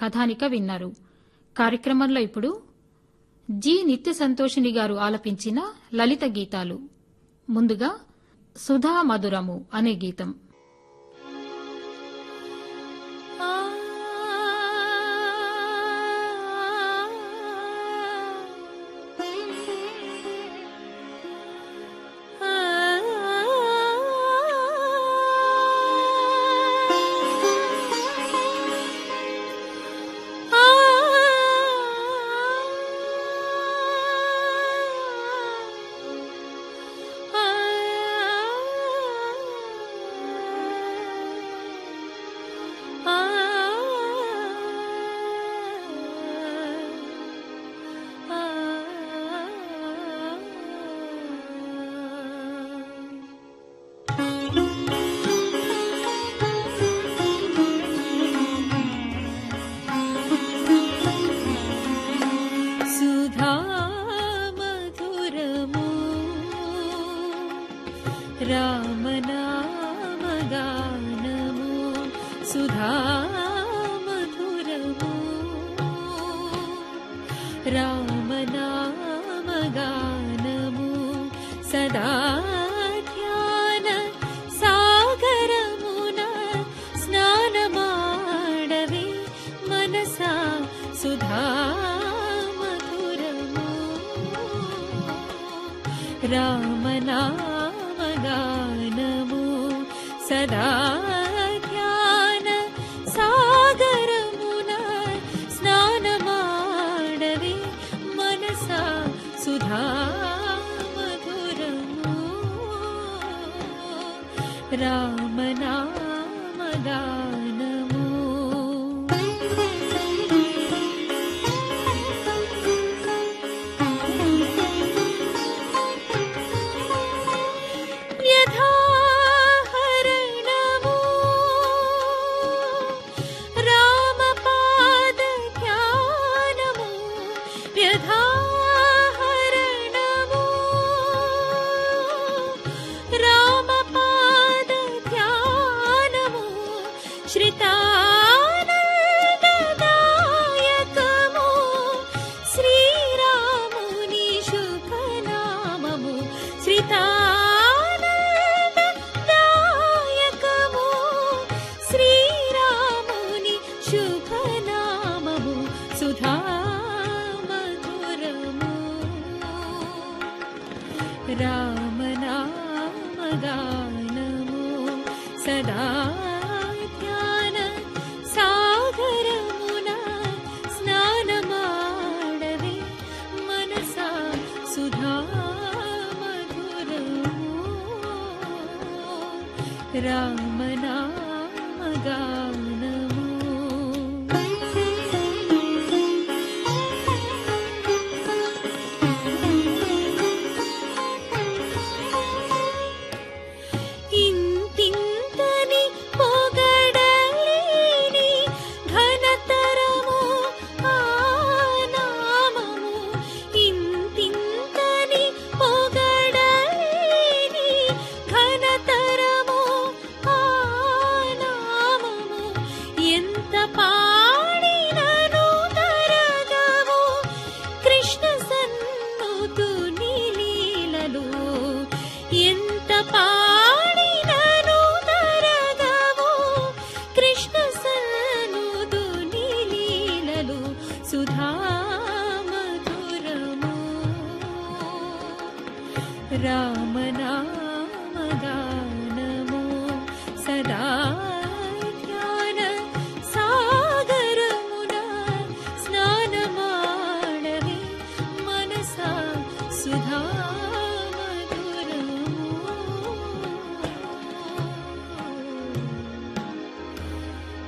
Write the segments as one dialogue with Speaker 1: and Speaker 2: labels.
Speaker 1: కథానిక విన్నారు. కార్యక్రమంలో ఇప్పుడు జి. నిత్య సంతోషిని గారు ఆలపించిన లలిత గీతాలు. ముందుగా సుధా మధురము అనే గీతం.
Speaker 2: राम सदा ज्ञान सागरमुना स्नानमानवी मनसा सुधा मधुर रंग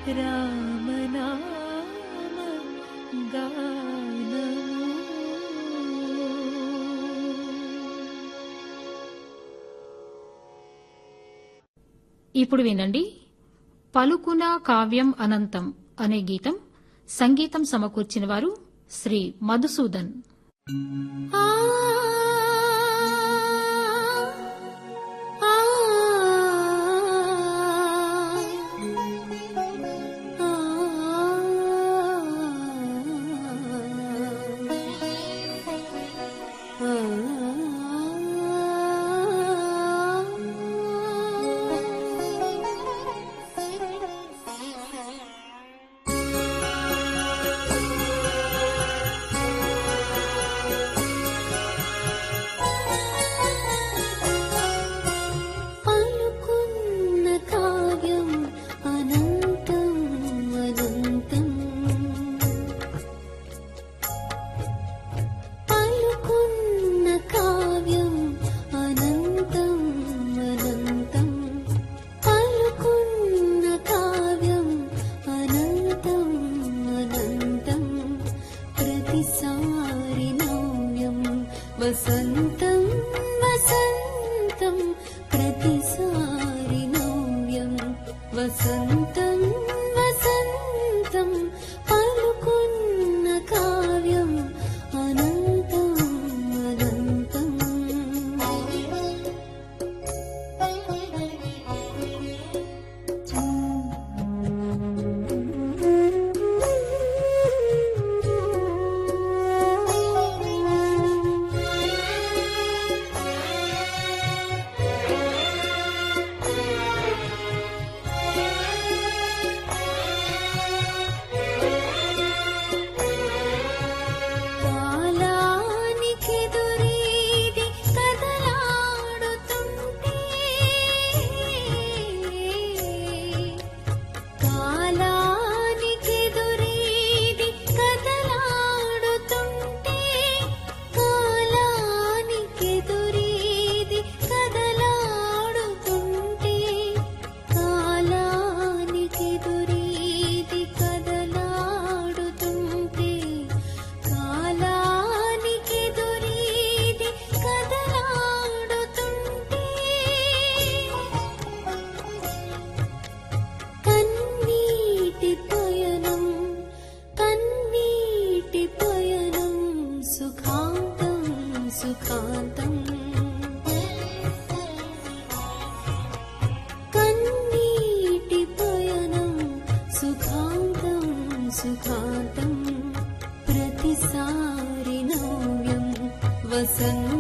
Speaker 2: రామనామ
Speaker 1: ఇప్పుడు వినండి. పలుకున కావ్యం అనంతం అనే గీతం సంగీతం సమకూర్చిన వారు శ్రీ మధుసూదన్.
Speaker 2: ఆ 我怎等 वसन्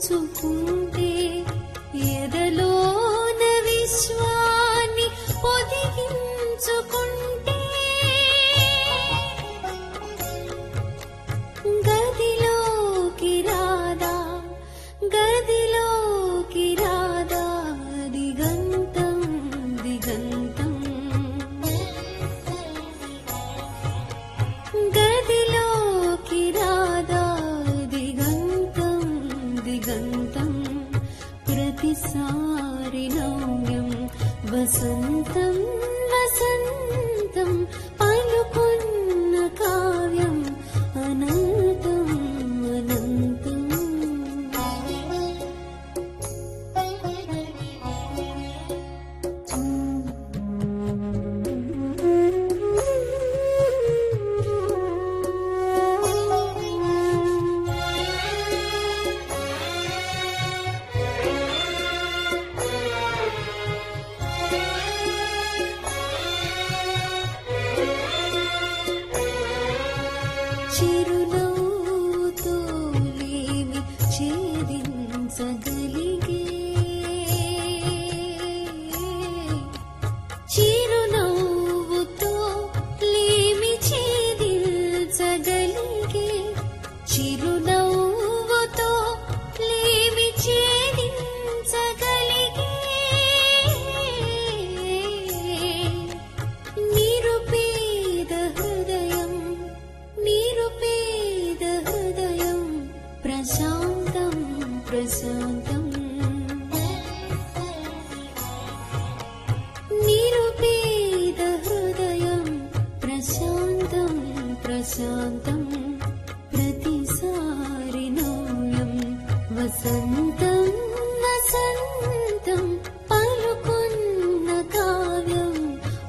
Speaker 2: 祝福。此 వసంతం వసంతం పలుకున్న కావ్యం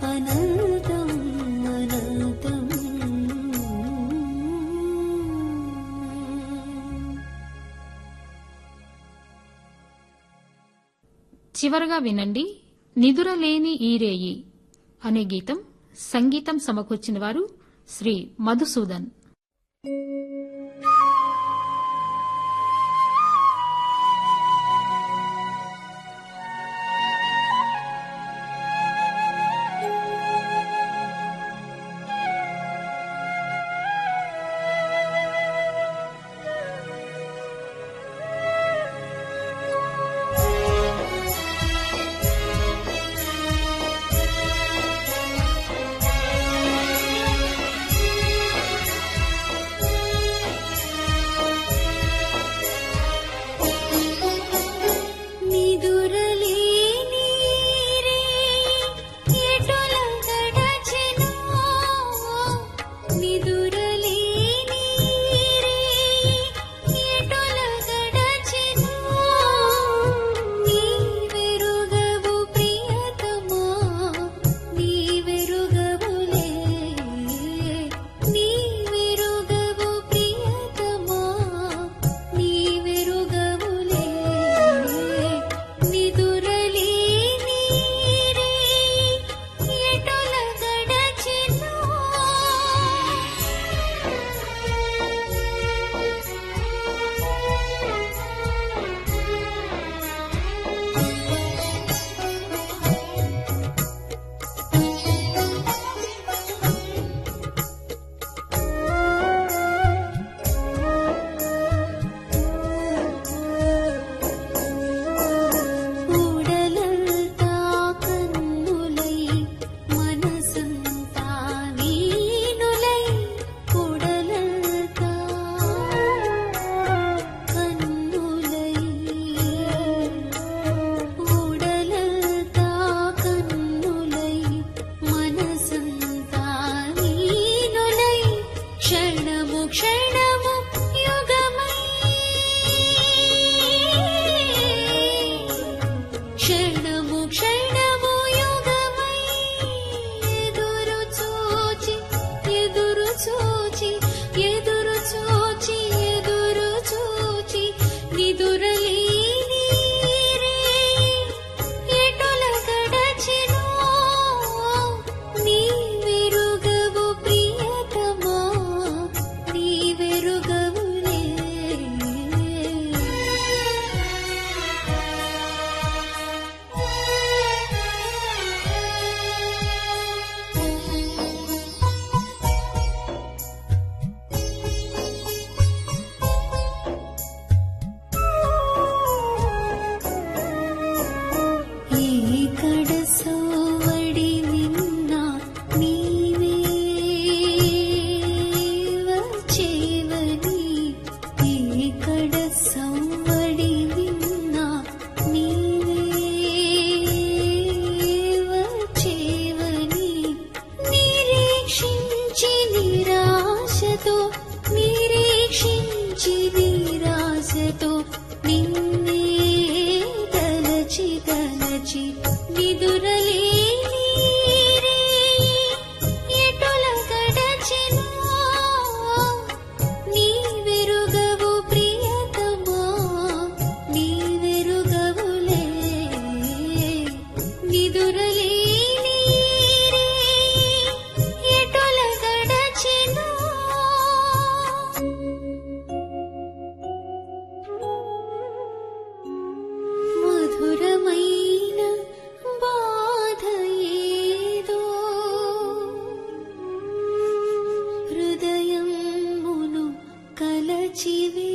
Speaker 2: అనంతం అనంతం.
Speaker 1: చివరగా వినండి నిదురలేని ఈరేయి అనే గీతం సంగీతం సమకూర్చిన వారు
Speaker 2: శ్రీ మధుసూదన్.
Speaker 3: TV